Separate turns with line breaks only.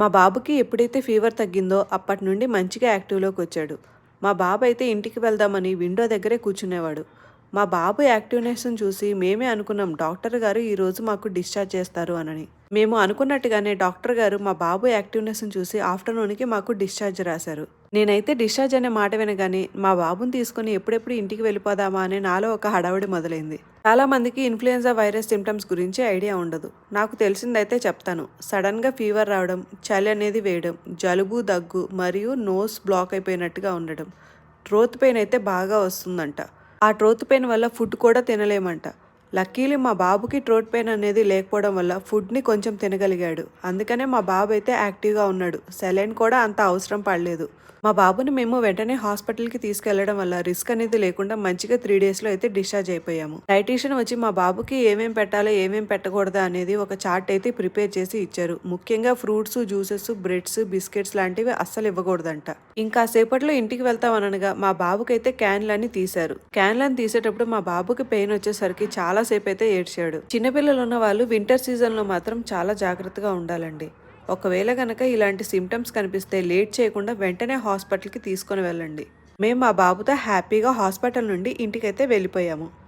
మా బాబుకి ఎప్పుడైతే ఫీవర్ తగ్గిందో అప్పటి నుండి మంచిగా యాక్టివ్లోకి వచ్చాడు. మా బాబు అయితే ఇంటికి వెళ్దామని విండో దగ్గరే కూర్చునేవాడు. మా బాబు యాక్టివ్నెస్ను చూసి మేమే అనుకున్నాం డాక్టర్ గారు ఈరోజు మాకు డిశ్చార్జ్ చేస్తారు అనని. మేము అనుకున్నట్టుగానే డాక్టర్ గారు మా బాబు యాక్టివ్నెస్ను చూసి ఆఫ్టర్నూన్కి మాకు డిశ్చార్జ్ రాశారు. నేనైతే డిశ్చార్జ్ అనే మాట వినగానే మా బాబుని తీసుకుని ఎప్పుడెప్పుడు ఇంటికి వెళ్ళిపోదామా అని నాలో ఒక హడావుడి మొదలైంది. చాలా మందికి ఇన్ఫ్లుయెన్జా వైరస్ సిమ్టమ్స్ గురించి ఐడియా ఉండదు. నాకు తెలిసిందైతే చెప్తాను. సడన్గా ఫీవర్ రావడం చలి అనేది వేయడం జలుబు దగ్గు మరియు నోస్ బ్లాక్ అయిపోయినట్టుగా ఉండడం ట్రోత్ పెయిన్ అయితే బాగా వస్తుందంట. ఆ ట్రోత్ పెయిన్ వల్ల ఫుడ్ కూడా తినలేమంట. లక్కీలీ మా బాబుకి ట్రోట్ పెయిన్ అనేది లేకపోవడం వల్ల ఫుడ్ని కొంచెం తినగలిగాడు. అందుకనే మా బాబు అయితే యాక్టివ్గా ఉన్నాడు. సెలైన్ కూడా అంత అవసరం పడలేదు. మా బాబుని మేము వెంటనే హాస్పిటల్కి తీసుకెళ్ళడం వల్ల రిస్క్ అనేది లేకుండా మంచిగా త్రీ డేస్లో అయితే డిశ్చార్జ్ అయిపోయాము. డైటీషియన్ వచ్చి మా బాబుకి ఏమేం పెట్టాలో ఏమేం పెట్టకూడదా అనేది ఒక చార్ట్ అయితే ప్రిపేర్ చేసి ఇచ్చారు. ముఖ్యంగా ఫ్రూట్స్ జ్యూసెస్ బ్రెడ్స్ బిస్కెట్స్ లాంటివి అస్సలు ఇవ్వకూడదంట. ఇంకా సేపట్లో ఇంటికి వెళ్తామనగా మా బాబుకైతే క్యాన్లన్నీ తీశారు. క్యాన్లను తీసేటప్పుడు మా బాబుకి పెయిన్ వచ్చేసరికి చాలా సేపు అయితే ఏడ్చాడు. చిన్నపిల్లలు ఉన్న వాళ్ళు వింటర్ సీజన్లో మాత్రం చాలా జాగ్రత్తగా ఉండాలండి. ఒకవేళ కనుక ఇలాంటి సిమ్టమ్స్ కనిపిస్తే లేట్ చేయకుండా వెంటనే హాస్పిటల్కి తీసుకొని వెళ్ళండి. మేము మా బాబుతో హ్యాపీగా హాస్పిటల్ నుండి ఇంటికైతే వెళ్ళిపోయాము.